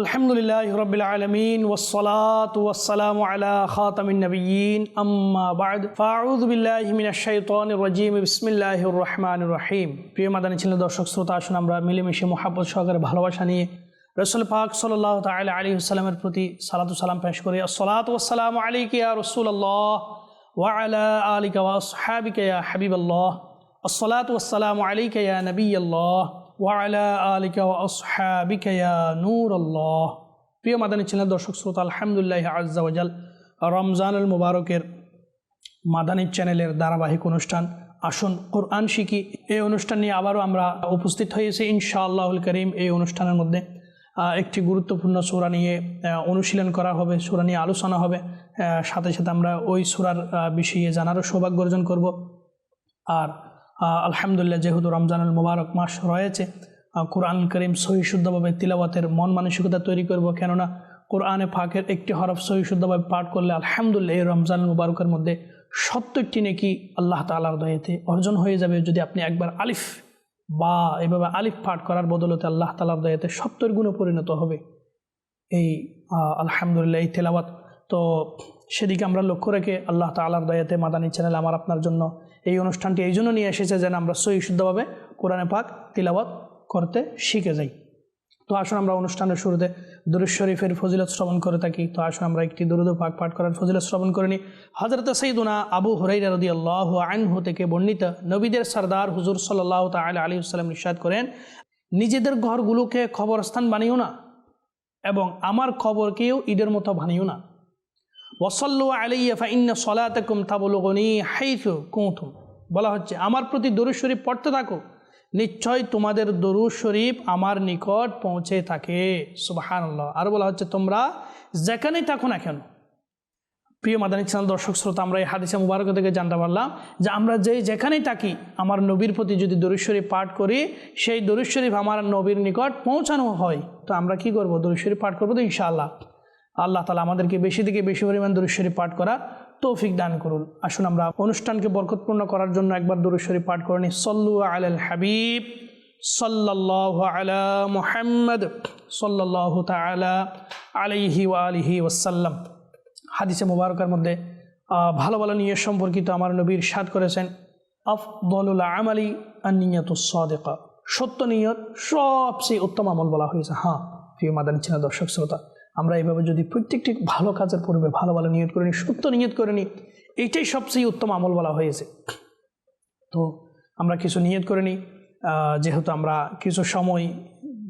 আলহামদুলিল্লাহ রবিল আলমিন ওসলাত ওসালাম আলা খাতামিনবীন আম্মাবাদ ফাউদ্দিল্লাহমিনাশাইতনজিম বিসমিল্লাহ রহমান রহিম। প্রিয় মাদানী ছিলেন দর্শক শ্রোতা, আসুন আমরা মিলেমিশে মোহাম্মদ সহকারে ভালোবাসা নিয়ে রসুল পাক সাল্লাহ তাল আলী সাল্লামের প্রতি সালাতু সালাম পেশ করি। আসসালাত ওসালাম আলী কিয়া রসুল্লাহ ওয়ালা আলী কাওয়া হাবিকা হাবিব আল্লাহ আসসালাত ওসালাম আলী কিয়া নবী আল্লাহ ওয়ালা আলিকা আসহাবিকা ইয়া নূরাল্লাহ। প্রিয় মাদানী ছিলেন দর্শক শ্রোতা, আলহামদুলিল্লাহ ওয়াজাল রমজানুল মুবারকের মাদানী চ্যানেলের ধারাবাহিক অনুষ্ঠান। আসুন, কোরআন শিখি। এই অনুষ্ঠান নিয়ে আবারও আমরা উপস্থিত হয়েছি ইনশাআল্লাহুল করিম। এই অনুষ্ঠানের মধ্যে একটি গুরুত্বপূর্ণ সুরা নিয়ে অনুশীলন করা হবে, সুরা নিয়ে আলোচনা হবে। সাথে সাথে আমরা ওই সুরার বিষয়ে জানারও সৌভাগ্য অর্জন করব। আর আলহামদুলিল্লাহ, যেহেতু রমজানুল মুবারক মাস রয়েছে কোরআন করিম সহি শুদ্ধভাবে মন মানসিকতা তৈরি করব, কেননা কোরআনে ফাঁকের একটি হরফ সহি শুদ্ধভাবে পাঠ করলে আলহামদুলিল্লাহ এই রমজানুল মুবারকের মধ্যে সত্তরটি নাকি আল্লাহ তালার দয়াতে অর্জন হয়ে যাবে। যদি আপনি একবার আলিফ, বা এভাবে আলিফ পাঠ করার বদলতে আল্লাহ তালার দয়াতে সত্তর গুণে পরিণত হবে, এই আলহামদুলিল্লাহ এই তেলাওয়াত, তো সেদিকে আমরা লক্ষ্য রেখে আল্লাহ তালার দয়াতে মাদানী চ্যানেল আমার আপনার জন্য এই অনুষ্ঠানটি এই জন্য নিয়ে এসেছে যেন আমরা সহি শুদ্ধভাবে কোরআনে পাক তিলাওয়াত করতে শিখে যাই। তো আসুন আমরা অনুষ্ঠানের শুরুতে দুরুদ শরীফের ফজিলত শ্রবণ করে থাকি। তো আসুন আমরা একটি দুরুদ পাক পাঠ করার ফজিলত শ্রবণ করে নিই। হজরত সঈদুনা আবু হুরাইরা রদি আল্লাহ আনহু থেকে বর্ণিত নবীদের সর্দার হুজুর সাল্লাহ তাল আলী সাল্লাম নিষাদ করেন, নিজেদের ঘরগুলোকে খবরস্থান বানিও না এবং আমার খবরকেও ঈদের মতো বানিও না। ওসল্লু আলাইয়া ফাইন্না সলাতাকুম তাবলুগনি হাইফু কুঁথুম বলা হচ্ছে, আমার প্রতি দরুদ শরীফ পড়তে থাকো। নিশ্চয় তোমাদের দরুদ শরীফ আমার নিকট পৌঁছে থাকে। সুবাহান আরও বলা হচ্ছে, তোমরা যেখানেই থাকো না কেন। প্রিয় মাদানী চ্যানেল, দর্শক শ্রোতা, আমরা এই হাদিসে মুবারক থেকে জানতে পারলাম যে আমরা যে যেখানেই থাকি, আমার নবীর প্রতি যদি দরুদ শরীফ পাঠ করি, সেই দরুদ শরীফ আমার নবীর নিকট পৌঁছানো হয়। তো আমরা কি করব? দরুদ শরীফ পাঠ করব তো ইনশাআল্লাহ। আল্লাহ তালা আমাদেরকে বেশি থেকে বেশি পরিমাণ দরুদ পাঠ করা তৌফিক দান করুন। আসুন আমরা অনুষ্ঠানকে বরকতপূর্ণ করার জন্য একবার দরুদ পাঠ করে নিই। সল্লু আল হাবিব সাল্লাহ আলা মুহাম্মদ সাল্লাহ তালা আলাইহি ওয়া আলিহি ওয়াসাল্লাম। হাদিসে মুবারকের মধ্যে ভালো ভালো নিয়ে সম্পর্কিত আমার নবীর সাদ করেছেন, আফদলুল আমালি আনিয়ত সাদেকা। সত্য নিয়ত সবচেয়ে উত্তম আমল বলা হয়েছে। হ্যাঁ প্রিয় মাদানী ছিল দর্শক শ্রোতা আমরা এইভাবে যদি প্রত্যেকটি ভালো কাজের পূর্বে ভালো ভালো নিয়ত করে নিই সত্য নিয়ত করে নিই এইটাই সবচেয়ে উত্তম আমল বলা হয়েছে। তো আমরা কিছু নিয়ত করে নিই যেহেতু আমরা কিছু সময়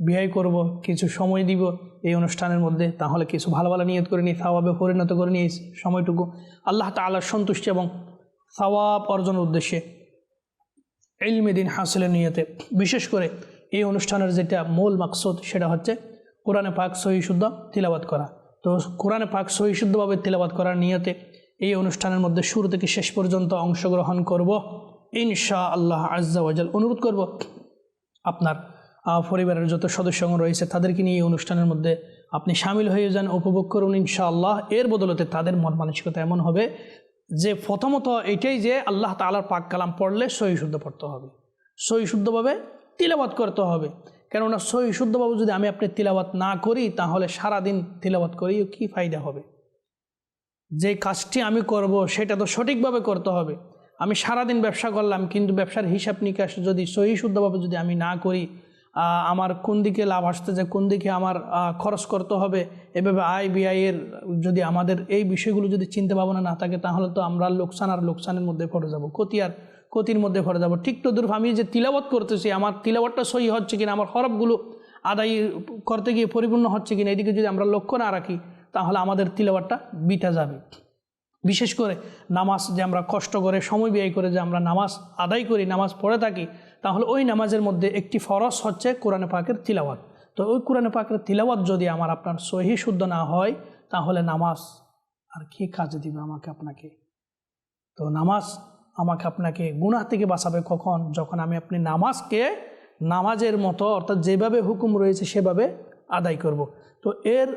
ব্যয় করব, কিছু সময় দিব এই অনুষ্ঠানের মধ্যে, তাহলে কিছু ভালো ভালো নিয়ত করে নিই, সাওয়াবে পরিণত করে নিই সময়টুকু। আল্লাহ তাআলার সন্তুষ্টি এবং সাওয়াব অর্জনের উদ্দেশ্যে ইলমে দিন হাসিলের নিয়তে বিশেষ করে এই অনুষ্ঠানের যেটা মূল মাকসদ, সেটা হচ্ছে কোরআনে পাক সহি শুদ্ধ তিলাবাত করা। তো কোরআনে পাক সহি শুদ্ধভাবে তিলাবাত করার নিয়তে এই অনুষ্ঠানের মধ্যে শুরু থেকে শেষ পর্যন্ত অংশগ্রহণ করব। ইনশা আল্লাহ আজ্জা ওয়াজাল অনুরোধ করব আপনার পরিবারের যত সদস্য রয়েছে তাদেরকে নিয়ে এই অনুষ্ঠানের মধ্যে আপনি সামিল হয়ে যান, উপভোগ করুন ইনশাআল্লাহ। এর বদলতে তাদের মন মানসিকতা এমন হবে যে প্রথমত এটাই যে আল্লাহ তালার পাক কালাম পড়লে সহি শুদ্ধ পড়তে হবে। সহি শুদ্ধভাবে তিলাবাত করতে হবে। কেননা সহি শুদ্ধভাবে যদি আমি আপনি তিলাবাত না করি, তাহলে সারাদিন তিলাবাত করি কি ফায়দা হবে? যে কাজটি আমি করব, সেটা তো সঠিকভাবে করতে হবে। আমি সারাদিন ব্যবসা করলাম, কিন্তু ব্যবসার হিসাব নিকাশ যদি সহি শুদ্ধভাবে যদি আমি না করি আমার কোন দিকে লাভ আসতে আসতেছে, কোন দিকে আমার খরচ করতে হবে, এভাবে আয় ব্যয়ের যদি আমাদের এই বিষয়গুলো যদি চিন্তা ভাবনা না থাকে, তাহলে তো আমরা লোকসান আর লোকসানের মধ্যে পড়ে যাব। ক্ষতি আর ক্ষতির মধ্যে পড়ে যাব। ঠিক তো দূর আমি যে তিলাবত করতেছি, আমার তিলাবতটা সহি হচ্ছে কিনা, আমার হরফগুলো আদায় করতে গিয়ে পরিপূর্ণ হচ্ছে কিনা, এদিকে যদি আমরা লক্ষ্য না রাখি, তাহলে আমাদের তিলাবাতটা বিটা যাবে। বিশেষ করে নামাজ যে আমরা কষ্ট করে, সময় ব্যয় করে যে আমরা নামাজ আদায় করি, নামাজ পড়ে থাকি, তাহলে ওই নামাজের মধ্যে একটি ফরস হচ্ছে কোরআনে পাকের তিলাওয়াত। তো ওই কোরআনে পাকের তিলাওয়াত যদি আমার আপনার সহি, শুদ্ধ না হয়, তাহলে নামাজ আর কি কাজে দিবে আমাকে আপনাকে? তো নামাজ আমাকে আপনাকে গুনাহ থেকে বাঁচাবে কখন? যখন আমি আপনি নামাজকে নামাজের মতো, অর্থাৎ যেভাবে হুকুম রয়েছে সেভাবে আদায় করব। তো এর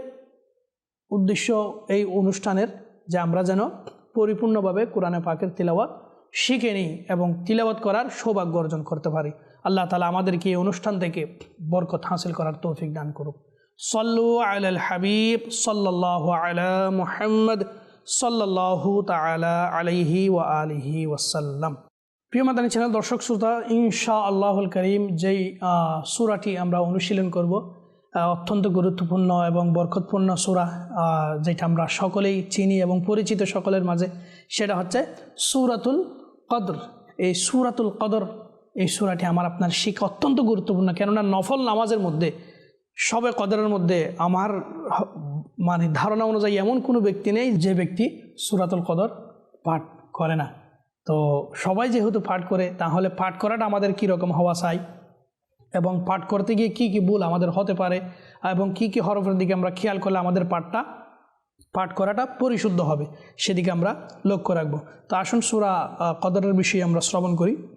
উদ্দেশ্য এই অনুষ্ঠানের যে আমরা যেন পরিপূর্ণভাবে কোরআনে পাকের তিলাওয়াত শিখে নিই এবং তিলাওয়াত করার সৌভাগ্য অর্জন করতে পারি। আল্লাহ তালা আমাদেরকে এই অনুষ্ঠান থেকে বরকত হাসিল করার তৌফিক দান করুক। সল্লু আল হাবিব সাল্লাহ আলা মুহাম্মদ। সাল্লাহু তালা আলাইহি ওয়া আলিহি ওয়াসাল্লাম। প্রিয় মাদানী চ্যানেল, দর্শক, শ্রোতা ইনশা আল্লাহুল করিম, যেই সূরাটি আমরা অনুশীলন করব অত্যন্ত গুরুত্বপূর্ণ এবং বরকতপূর্ণ সূরা যেটা আমরা সকলেই চিনি এবং পরিচিত সকলের মাঝে, সেটা হচ্ছে সুরাতুল কদর। এই সূরাতুল কদর, এই সূরাটি আমার আপনার শিক্ষা অত্যন্ত গুরুত্বপূর্ণ, কেননা নফল নামাজের মধ্যে, সবে কদরের মধ্যে আমার মানে ধারণা অনুযায়ী এমন কোনো ব্যক্তি নেই যে ব্যক্তি সুরাতুল কদর পাঠ করে না। তো সবাই যেহেতু পাঠ করে, তাহলে পাঠ করাটা আমাদের কীরকম হওয়া চাই? এবং পাঠ করতে গিয়ে কী কী ভুল আমাদের হতে পারে? এবং কী কী হরফের দিকে আমরা খেয়াল করলে আমাদের পাঠটা, পাঠ করাটা পরিশুদ্ধ হবে? সেদিকে আমরা লক্ষ্য রাখব। তো আসুন সুরা কদরের বিষয়ে আমরা শ্রবণ করি।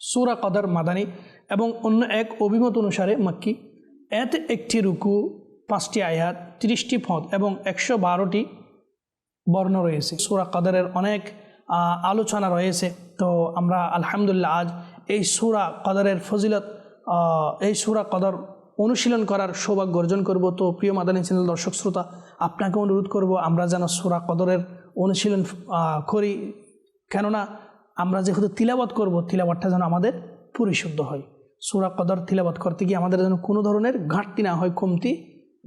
সুরা কদর মাদানী এবং অন্য এক অভিমত অনুসারে মাক্কি, এতে একটি রুকু পাঁচটি আয়াত, তিরিশটি ফদ এবং একশো বারোটি বর্ণ রয়েছে। সুরা কদরের অনেক আলোচনা রয়েছে। তো আমরা আলহামদুলিল্লাহ আজ এই সুরা কদরের ফজিলত এই সুরা কদর অনুশীলন করার সৌভাগ্য অর্জন করব। তো প্রিয় মাদানী চ্যানেল, দর্শক শ্রোতা, আপনাকে অনুরোধ করব, আমরা যেন সুরা কদরের অনুশীলন করি। কেননা আমরা যেহেতু তিলাবাত করব তিলাবাতটা যেন আমাদের পরিশুদ্ধ হয়। সুরা কদর তিলাবাত করতে গিয়ে আমাদের যেন কোনো ধরনের ঘাটতি না হয়, কমতি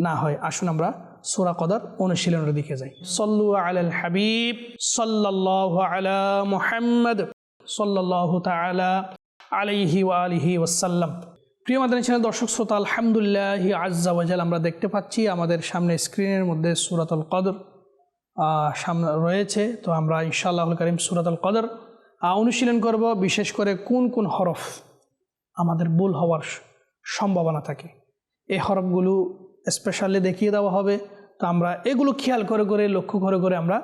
না হয়, আসুন আমরা সুরা কদর অনুশীলনের দিকে যাই। সল্লু আলাল হাবিব সাল্লাহ আলা মুহাম্মদ সাল্লাহ তালা আলাইহি আলিহি ওয়াসাল্লাম। প্রিয় মাদানী চ্যানেল, দর্শক শ্রোতা, আলহামদুলিল্লাহ আজ্জা ওয়াজাল আমরা দেখতে পাচ্ছি আমাদের সামনে স্ক্রিনের মধ্যে সুরাতুল কদর সামনে রয়েছে। তো আমরা ইনশাআল্লাহ করিম সুরাতুল কদর অনুশীলন করব। বিশেষ করে কোন কোন হরফ আমাদের ভুল হওয়ার সম্ভাবনা থাকে। এই হরফগুলো স্পেশালি দেখিয়ে দেওয়া হবে। তো আমরা এগুলো খেয়াল করে করে, লক্ষ্য করে করে আমরা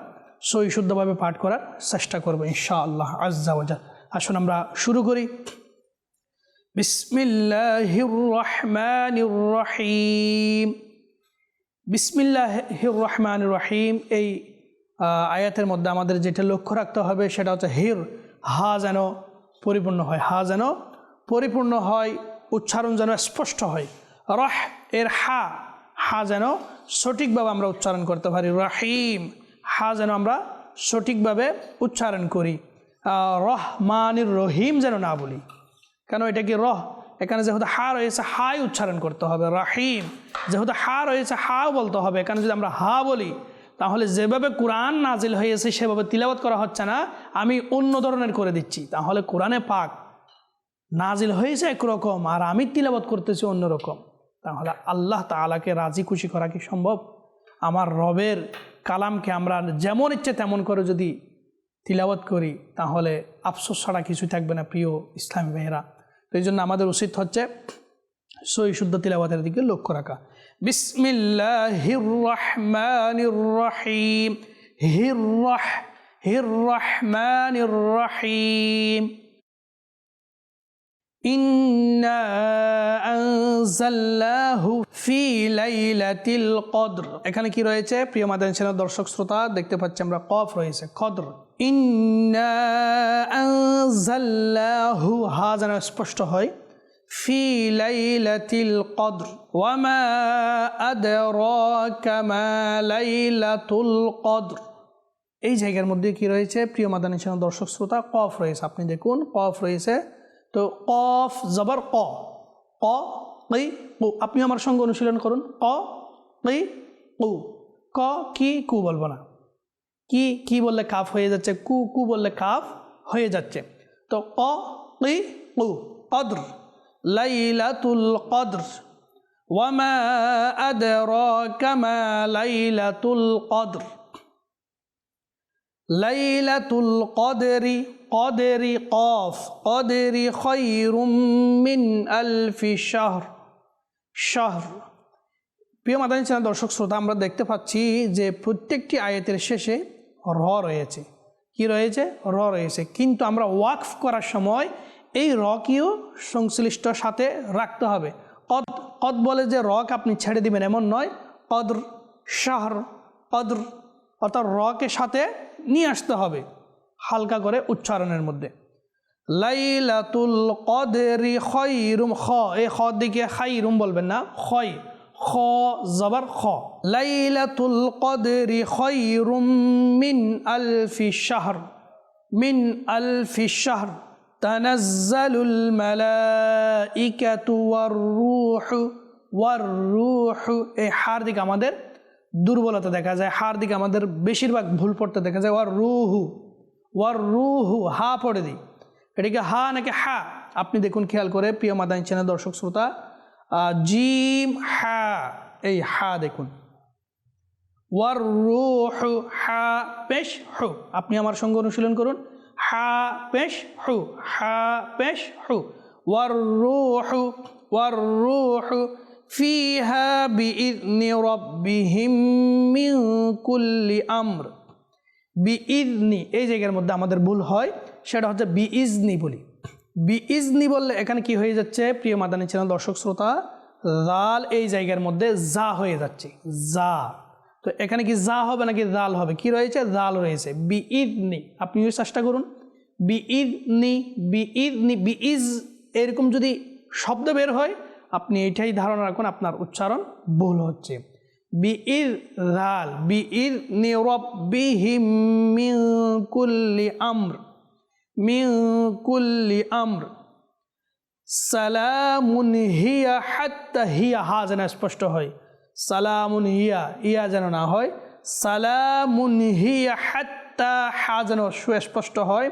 সই শুদ্ধভাবে পাঠ করার চেষ্টা করব ইনশাআল্লাহ আজ্জাওয়াজা আসুন আমরা শুরু করি। বিসমিল্লাহির রহমানির রহিম বিসমিল্লাহির রহমানির রহিম এই আয়াতের মধ্যে আমাদের যেটা লক্ষ্য রাখতে হবে সেটা হচ্ছে হির, হা যেন পরিপূর্ণ হয়, হা যেন পরিপূর্ণ হয়, উচ্চারণ যেন স্পষ্ট হয়। রহ এর হা হা যেন সঠিকভাবে আমরা উচ্চারণ করতে পারি। রহিম, হা যেন আমরা সঠিকভাবে উচ্চারণ করি। রহমানির রহিম যেন না বলি। কেন এটা কি রহ? এখানে যেহেতু হা রয়েছে, হাই উচ্চারণ করতে হবে। রাহিম, যেহেতু হা রয়েছে, হাও বলতে হবে। এখানে যদি আমরা হা বলি, তাহলে যেভাবে কোরআন নাজিল হয়েছে, সেভাবে তিলাবত করা হচ্ছে না। আমি অন্য ধরনের করে দিচ্ছি। তাহলে কোরআনে পাক নাজিল হয়েছে একরকম, আর আমি তিলাবত করতেছি অন্যরকম। তাহলে আল্লাহ তালাকে রাজি খুশি করা কি সম্ভব? আমার রবের কালামকে আমরা যেমন ইচ্ছে তেমন করে যদি তিলাবত করি, তাহলে আফসোস ছাড়া কিছুই থাকবে না প্রিয় ইসলামী মেয়েরা তো এই জন্য আমাদের উচিত হচ্ছে সই শুদ্ধ তিলাবতের দিকে লক্ষ্য রাখা। বিসমিল্লাহির ইন্না এখানে কি রয়েছে? প্রিয় মাদান সেনার দর্শক, শ্রোতা, দেখতে পাচ্ছি আমরা কফ রয়েছে, কদর। ইন্না হা যেন স্পষ্ট হয়, ফি লাইলাতিল কদর। ওয়ামা আদরাকা মা লাইলাতুল কদর। এই জায়গার মধ্যে কি রয়েছে? প্রিয় মাদানী সেনা দর্শক, শ্রোতা, কফ রয়েছে। আপনি দেখুন, কফ রয়েছে। তো কফ, জবর ক। ক কই কু আপনি আমার সঙ্গে অনুশীলন করুন। ক কই কু ক, কি, কু বলব না। কি কি বললে কাফ হয়ে যাচ্ছে, কু কু বললে কাফ হয়ে যাচ্ছে। তো ক কই কু কদ্র। লাইলাতুল কদ্র। ওয়ামা আদরাকা মা লাইলাতুল কদ্র। লাইলাতুল কদরি কদরি কফ, কদরি খৈরুম মিন আলফি শাহর। শাহর। প্রিয় মাদানী চ্যানেল, দর্শক শ্রোতা, আমরা দেখতে পাচ্ছি যে প্রত্যেকটি আয়াতের শেষে র রয়েছে। কি রয়েছে? র রয়েছে। কিন্তু আমরা ওয়াকফ করার সময় এই রকেও সংশ্লিষ্ট সাথে রাখতে হবে। কদ কদ বলে যে রক আপনি ছেড়ে দিবেন এমন নয়। কদর শাহর কদর অর্থাৎ রকে সাথে নিয়ে আসতে হবে হালকা করে উচ্চারণের মধ্যে। লাইলাতুল কদরি খৈরুম খ এই খ দিকে খাইরুম বলবেন না খয় খ জবর খ লাইলাতুল কদরি খৈরুম মিন আলফি শাহর মিন আলফি শাহর تنزل الملائكة والروح والروح এই হার দিকে আমাদের দুর্বলতা দেখা যায় হার দিকে আমাদের বেশিরভাগ ভুল পড়তে দেখা যায় ওয়ার রুহু ওয়ার রুহু হা পড়ে দিই এটাকে হা নাকি হা? আপনি দেখুন, খেয়াল করে, প্রিয় মাদানী চ্যানেল দর্শক শ্রোতা জিম হা, এই হা দেখুন। ওয়ার রুহ হা পেশ হু। আপনি আমার সঙ্গে অনুশীলন করুন। হা পেশ হু, হা পেশ হু। ওয়ার রুহ ওয়ার রুহ ফিহা বিইذনি রাব্বিহিম মিন কুল্লি আমর। বিইজনি এই জায়গার মধ্যে আমাদের ভুল হয়। সেটা হচ্ছে বিইজনি বলি। বিইজনি বললে এখানে কি হয়ে যাচ্ছে? প্রিয় মাদানী চ্যানেল, দর্শক শ্রোতা, জাল এই জায়গার মধ্যে যা হয়ে যাচ্ছে। যা। তো এখানে কি যা হবে নাকি জাল হবে? কি রয়েছে? জাল রয়েছে। বিইজনি। আপনিও চেষ্টা করুন। বিইজনি বিইজনি, বিইজ এরকম যদি শব্দ বের হয়, আপনি এটাই ধারণা রাখুন, আপনার উচ্চারণ ভুল হচ্ছে। বিইর রাল বিইর নিরব্বিহিম মিন কুল্লি আমর। মিন কুল্লি আমর। সালামুন হিয়া হাত্তা হিয়া, হা যেন স্পষ্ট হয়। সালামুন হিয়া, ইয়া যেন না হয়। সালামুন হিয়া হাত্তা, হা যেন সুস্পষ্ট হয়।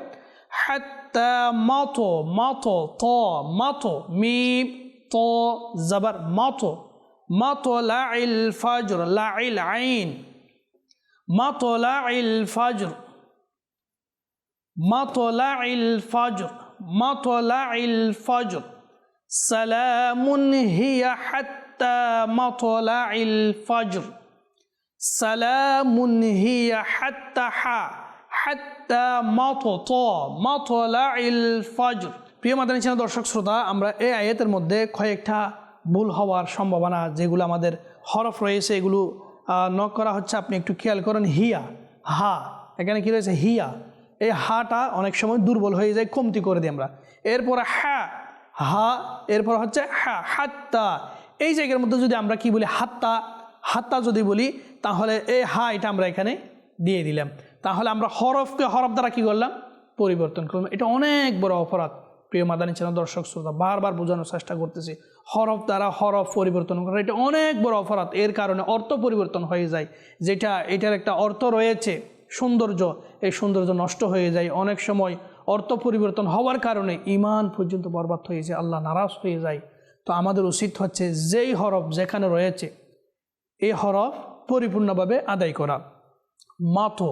হাত্তা মত মত, ত, মত মি ত, জবর, মত। মত লাইল ফজর, লাইল আইন। মত লাইল ফজর। মাতলা ইল ফজর মাতলা ফজর। সালামুন হিয়া হাত্তা মাতলা ইল ফজর। সালামুন হিয়া হাত্তা হা হাত্তা মাত মাতলা ইল ফজর। প্রিয় মাদানী ছিলেন দর্শক, শ্রোতা, আমরা এই আয়াতের মধ্যে কয়েকটা ভুল হওয়ার সম্ভাবনা যেগুলো আমাদের হরফ রয়েছে, এগুলো ন করা হচ্ছে। আপনি একটু খেয়াল করেন, হিয়া, হা। এখানে কি রয়েছে? হিয়া। এই হাটা অনেক সময় দুর্বল হয়ে যায়, কমতি করে দিই আমরা। এরপর হা হা, এরপর হচ্ছে হা, হাত্তা। এই জায়গার মধ্যে যদি আমরা কি বলি, হাত্তা হাত্তা যদি বলি, তাহলে এই হা এটা আমরা এখানে দিয়ে দিলাম। তাহলে আমরা হরফকে হরফ দ্বারা কি করলাম? পরিবর্তন করলাম। এটা অনেক বড় অপরাধ। প্রিয় মাদানী চ্যানেল, দর্শক, শ্রোতা, বারবার বোঝানোর চেষ্টা করতেছি। হরফ দ্বারা হরফ পরিবর্তন করা, এটা অনেক বড় অপরাধ। এর কারণে অর্থ পরিবর্তন হয়ে যায়। যেটা, এটার একটা অর্থ রয়েছে। সৌন্দর্য, এই সৌন্দর্য নষ্ট হয়ে যায়। অনেক সময় অর্থ পরিবর্তন হওয়ার কারণে ইমান পর্যন্ত বরবাদ হয়ে যায়, আল্লাহ নারাজ হয়ে যায়। তো আমাদের উচিত হচ্ছে যেই হরফ যেখানে রয়েছে, এই হরফ পরিপূর্ণভাবে আদায় করা। মাথো,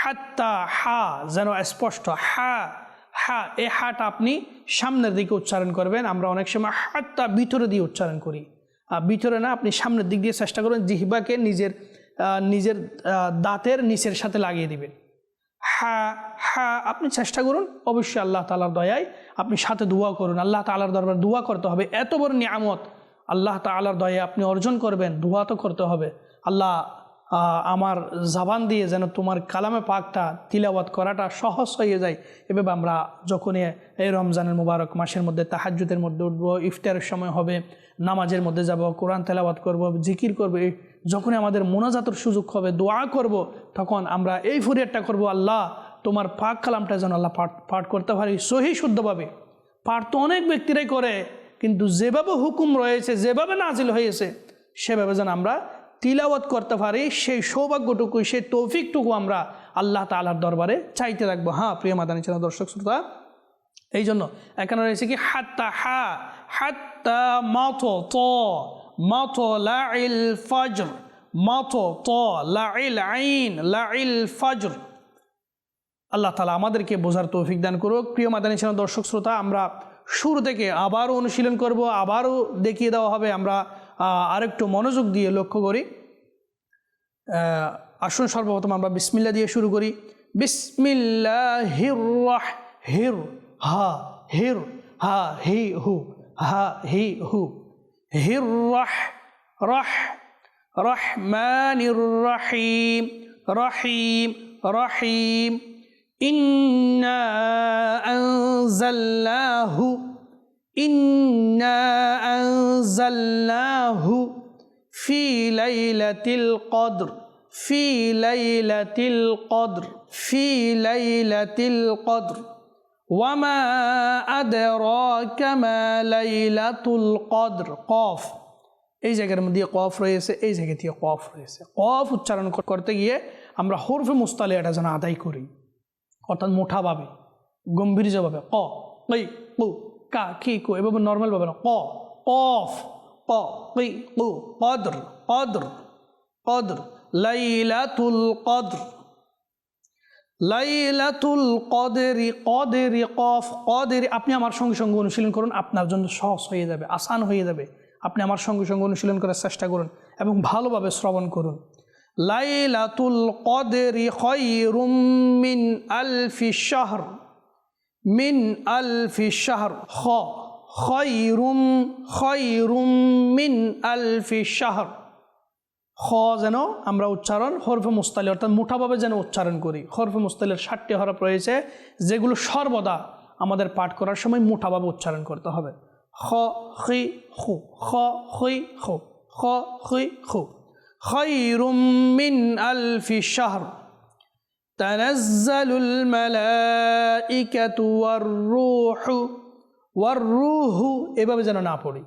হাত্তা, হা যেন স্পষ্ট, হা হা, এ হাটা আপনি সামনের দিকে উচ্চারণ করবেন। আমরা অনেক সময় হাতটা ভিতরে দিয়ে উচ্চারণ করি। আর ভিতরে না, আপনি সামনের দিক দিয়ে চেষ্টা করবেন জিহ্বাকে নিজের নিজের দাঁতের নিচের সাথে লাগিয়ে দিবেন। হা হা, আপনি চেষ্টা করুন। অবশ্যই আল্লাহ তালার দয়ায় আপনি সাথে দোয়া করুন। আল্লাহ তালার দরবার দোয়া করতে হবে। এত বড় নিয়ামত আল্লাহ তালার দয়ায় আপনি অর্জন করবেন, দোয়া তো করতে হবে। আল্লাহ আমার জাবান দিয়ে যেন তোমার কালামে পাকটা, তিলাওয়াত করাটা সহজ হয়ে যায়। এভাবে আমরা যখনই এই রমজানের মুবারক মাসের মধ্যে তাহাজ্জুদের মধ্যে উঠবো, ইফতারের সময় হবে, নামাজের মধ্যে যাব, কোরআন তেলাওয়াত করব, জিকির করব যখনই আমাদের মোনাজাতের সুযোগ হবে, দোয়া করব, তখন আমরা এই ফুরিয়ারটা করব, আল্লাহ, তোমার পাক কালামটা যেন আল্লাহ পাঠ পাঠ করতে পারি, সহি শুদ্ধভাবে। পাঠ তো অনেক ব্যক্তিরাই করে, কিন্তু যেভাবে হুকুম রয়েছে, যেভাবে নাজিল হয়েছে, সেভাবে যেন আমরা তিলাওয়াত করতে পারি, সেই সৌভাগ্যটুকু, সেই তৌফিকটুকু আমরা আল্লাহ তালার দরবারে চাইতে রাখব হ্যাঁ প্রিয় মাদানী চ্যানেল দর্শক, শ্রোতা এই জন্য এখানে রয়েছে কি, হাত্তা হা, হাত্তা মাথ ত মাথ লাইল ফজর মাথ ত লাইল আইন লাইল ফজর আল্লাহ তালা আমাদেরকে বোঝার তৌফিক দান করুক। প্রিয় মাদানী চ্যানেল, দর্শক শ্রোতা, আমরা শুরু থেকে আবারও অনুশীলন করব, আবারও দেখিয়ে দেওয়া হবে। আমরা আরেকটু মনোযোগ দিয়ে লক্ষ্য করি। আসুন সর্বপ্রথম আমরা বিসমিল্লা দিয়ে শুরু করি। বিসমিল্লাহ হির হির হা হির, হা, হি, হু, হা, হি, হু। هرح رح رحمن الرحيم رحيم رحيم إنا أنزلناه إنا أنزلناه في ليلة القدر في ليلة القدر في ليلة القدر. ওয়ামা আদরাকা মা লাইলাতুল কদর কফ এই জায়গার মধ্যে কফ রয়েছে, এই জায়গা দিয়ে কফ রয়েছে। কফ উচ্চারণ কর- করতে গিয়ে আমরা হরফে মুস্তালে এটা যেন আদায় করি। অর্থাৎ মোটাভাবে গম্ভীর্যভাবে ক কই কু কা, কি, কু, এভাবে নর্মালভাবে না, ক কফ ক কই কু কদর কদর কদর লাইলাতুল কদর লাইলাতুল কদেরি কদেরি কফ, কদেরি। আপনি আমার সঙ্গে সঙ্গে অনুশীলন করুন, আপনার জন্য সহজ হয়ে যাবে, আসান হয়ে যাবে। আপনি আমার সঙ্গে সঙ্গে অনুশীলন করার চেষ্টা করুন এবং ভালোভাবে শ্রবণ করুন। লাইলাতুল কদেরি খয়রুম মিন আলফি শাহর, মিন আলফি শাহর। খ, খয়রুম খয়রুম মিন আলফি শাহর। খ যেন আমরা উচ্চারণ হরফে মুস্তালি অর্থাৎ মুঠাভাবে যেন উচ্চারণ করি হরফে মুস্তালের ষাটটি হরফ রয়েছে যেগুলো সর্বদা আমাদের পাঠ করার সময় মুঠাভাবে উচ্চারণ করতে হবে খ হি হু খ হি হু খ হি হু খৈরুম মিন আলফি শাহর تنزل الملائكة والروح والروح এভাবে যেন না পড়ি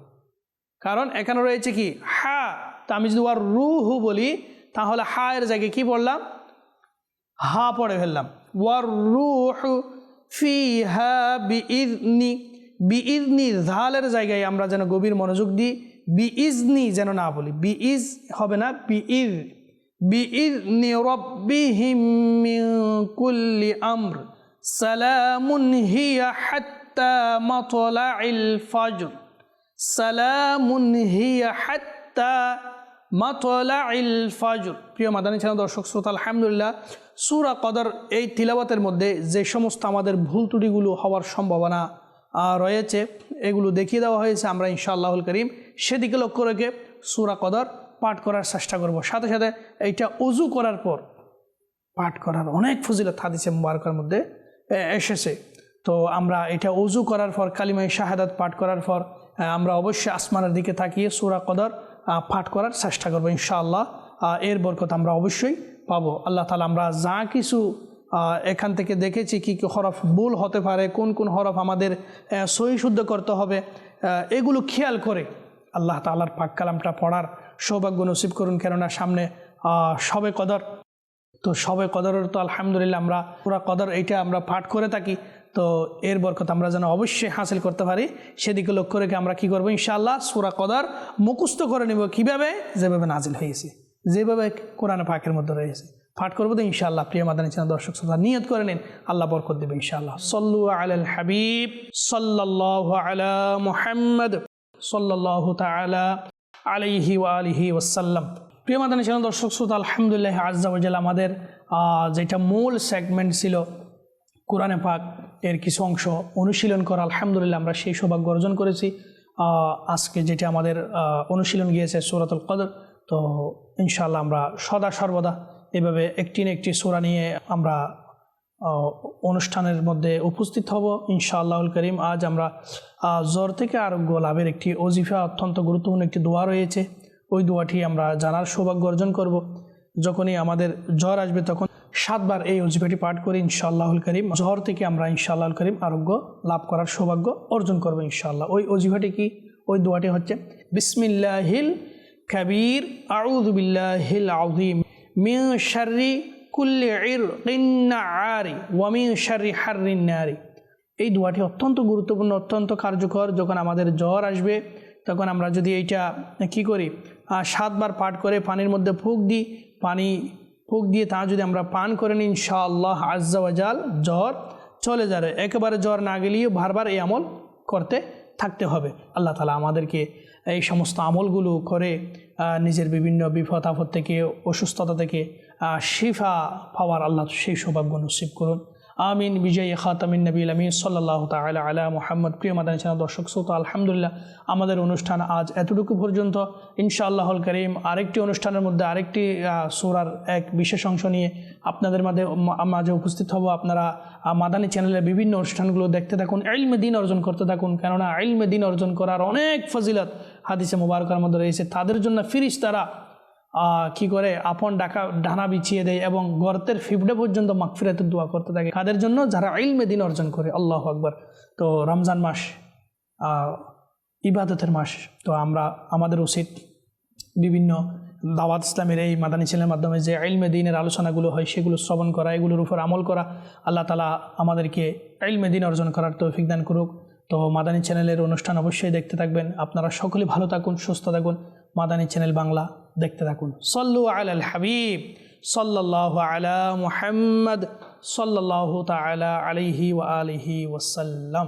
কারণ এখানে রয়েছে কি হা তা আমি যদি ওয়ার রুহু বলি, তাহলে হা এর জায়গায় কি পড়লাম? হা পড়ে ফেললাম। ওয়ার রুহ ফি হা বি ইজনি বি ইজনি ঝালের জায়গায় আমরা যেন গভীর মনোযোগ দিই বি ইজনি যেন না বলি। বি ইজ হবে না বি ইজ বি ইজনি রব্বিহিম মিন কুল্লি আমর। সালামুন হিয়া হাত্তা মাতলাইল ফজর। সালামুন হিয়া হাত্তা মাতলাইল ফজর। প্রিয় মাদানী চ্যানেল দর্শক শ্রোতা, আলহামদুলিল্লাহ, সুরা কদর এই তিলাবাতের মধ্যে যে সমস্ত আমাদের ভুল ত্রুটিগুলো হওয়ার সম্ভাবনা রয়েছে, এগুলো দেখিয়ে দেওয়া হয়েছে, আমরা ইনশাআল্লাহুল করিম সেদিকে লক্ষ্য রেখে সুরা কদর পাঠ করার চেষ্টা করব। সাথে সাথে এইটা অজু করার পর পাঠ করার অনেক ফজিলত হাদিসে মুবারকার মধ্যে এসেছে। তো আমরা এটা অজু করার পর কালিমাই শাহাদাত পাঠ করার পর আমরা অবশ্যই আসমানের দিকে তাকিয়ে সুরা কদর পাঠ করার চেষ্টা করব ইনশাআল্লাহ। এর বরকত আমরা অবশ্যই পাবো। আল্লাহ তালা আমরা যা কিছু এখান থেকে দেখেছি কি, কী হরফ ভুল হতে পারে, কোন কোন হরফ আমাদের সহি শুদ্ধ করতে হবে এগুলো খেয়াল করে আল্লাহ তালার পাক কালামটা পড়ার সৌভাগ্য নসিব করুন। কেননা সামনে সবে কদর। তো সবে কদরের তো আলহামদুলিল্লাহ আমরা, পুরা কদর এইটা আমরা পাঠ করে থাকি। তো এর বরকত আমরা যেন অবশ্যই হাসিল করতে পারি। সেদিকে লক্ষ্য রেখে আমরা কি করব? ইনশাআল্লাহ সুরা কদর মুখস্থ করে নিব কীভাবে? যেভাবে নাজিল হয়েছে, যেভাবে কোরআনে পাকের মধ্যে রয়েছে। পাঠ করব তো ইনশাআল্লাহ। প্রিয় মাদানী চ্যানেল, দর্শক শ্রোতা, নিয়ত করে নিন। আল্লাহ বরকত দেবে ইনশাআল্লাহ। সল্লু আলাল হাবিব, সাল্লাল্লাহু আলা মুহাম্মদ, সাল্লাল্লাহু তাআলা আলাইহি আলিহি ওয়াসাল্লাম। প্রিয় মাদানী চ্যানেল, দর্শক শ্রোতা, আলহামদুলিল্লাহ আজ্জাওয়াজাল আমাদের যেটা মূল সেগমেন্ট ছিল কোরআনে পাক এর কিছু অংশ অনুশীলন করা, আলহামদুলিল্লাহ আমরা সেই সৌভাগ্য অর্জন করেছি। আজকে যেটা আমাদের অনুশীলন গিয়েছে সৌরাতুল কদর, তো ইনশাআল্লাহ আমরা সদা সর্বদা এভাবে একটি না একটি সোরা নিয়ে আমরা অনুষ্ঠানের মধ্যে উপস্থিত হব। ইনশাআল্লাহুল করিম, আজ আমরা জ্বর থেকে আরোগ্য লাভের একটি অজিফা অত্যন্ত গুরুত্বপূর্ণ একটি দোয়া রয়েছে। ওই দোয়াটি আমরা জানার সৌভাগ্য অর্জন করব। যখনই আমাদের জ্বর আসবে তখন সাতবার এই অজিফাটি পাঠ করে ইনশাআল্লাহুল করিম। জ্বর থেকে আমরা ইনশাআল্লাহুল করিম আরোগ্য লাভ করার সৌভাগ্য অর্জন করব ইনশাআল্লাহ। ওই অজিফাটি কি? ওই দোয়াটি হচ্ছে, বিসমিল্লাহিল কাবীর আউযু বিল্লাহিল আযীম, মিন শাররি কুল্লি ইরকিন নাআরি ওয়া মিন শাররি হাররিন নারি। এই দোয়াটি অত্যন্ত গুরুত্বপূর্ণ, অত্যন্ত কার্যকর। যখন আমাদের জ্বর আসবে, তখন আমরা যদি এইটা কি করি? সাতবার পাঠ করে পানির মধ্যে ফুক দিই, পানি ফুক দিয়ে তা যদি আমরা পান করে নিই ইনশাআল্লাহ আজ্জাওয়াজাল জ্বর চলে যাবে। একেবারে জ্বর না গেলেও বারবার এই আমল করতে থাকতে হবে। আল্লাহ তালা আমাদেরকে এই সমস্ত আমলগুলো করে নিজের বিভিন্ন বিপদ আপদ থেকে, অসুস্থতা থেকে শিফা পাওয়ার আল্লাহ সেই সৌভাগ্য নসিব করুন। আমিন, বিজয় খাতামিন নবীল আমিন সাল্লাহ তালা আলা মোহাম্মদ। প্রিয় মাদানী চ্যানেল, দর্শক শ্রোতা, আলহামদুলিল্লাহ, আমাদের অনুষ্ঠান আজ এতটুকু পর্যন্ত। ইনশাআল্লাহুল করিম, আরেকটি অনুষ্ঠানের মধ্যে আরেকটি সূরার এক বিশেষ অংশ নিয়ে আপনাদের মাঝে মাঝে উপস্থিত হব। আপনারা মাদানী চ্যানেলের বিভিন্ন অনুষ্ঠানগুলো দেখতে থাকুন এলমে দিন অর্জন করতে থাকুন। কেননা এলমে দিন অর্জন করার অনেক ফজিলত হাদিসে মুবারকের মধ্যে রয়েছে। তাদের জন্য ফিরিস তারা কি করে? আপন ডাকা, ডানা বিছিয়ে দেয় এবং গর্তের ফিফডে পর্যন্ত মাগফিরাতের দোয়া করতে থাকে। কাদের জন্য? যারা ইলমে দিন অর্জন করে। আল্লাহ আকবর। তো রমজান মাস ইবাদতের মাস। তো আমরা, আমাদের উচিত বিভিন্ন দাওয়াত ইসলামের এই মাদানী চ্যানেলের মাধ্যমে যে ইলমে দিনের আলোচনাগুলো হয়, সেগুলো শ্রবণ করা, এগুলোর উপর আমল করা। আল্লাহ তালা আমাদেরকে ইলমে দিন অর্জন করার তৌফিক দান করুক। তো মাদানী চ্যানেলের অনুষ্ঠান অবশ্যই দেখতে থাকবেন। আপনারা সকলে ভালো থাকুন, সুস্থ থাকুন। মাদানী চ্যানেল বাংলা দেখতে থাকুন। সল্লু আল হাবিব সাল্লাহ আলা মুহাম্মদ সাল্লাহ তালা আলিহি ওয়া আলিহি ওয়াসাল্লাম।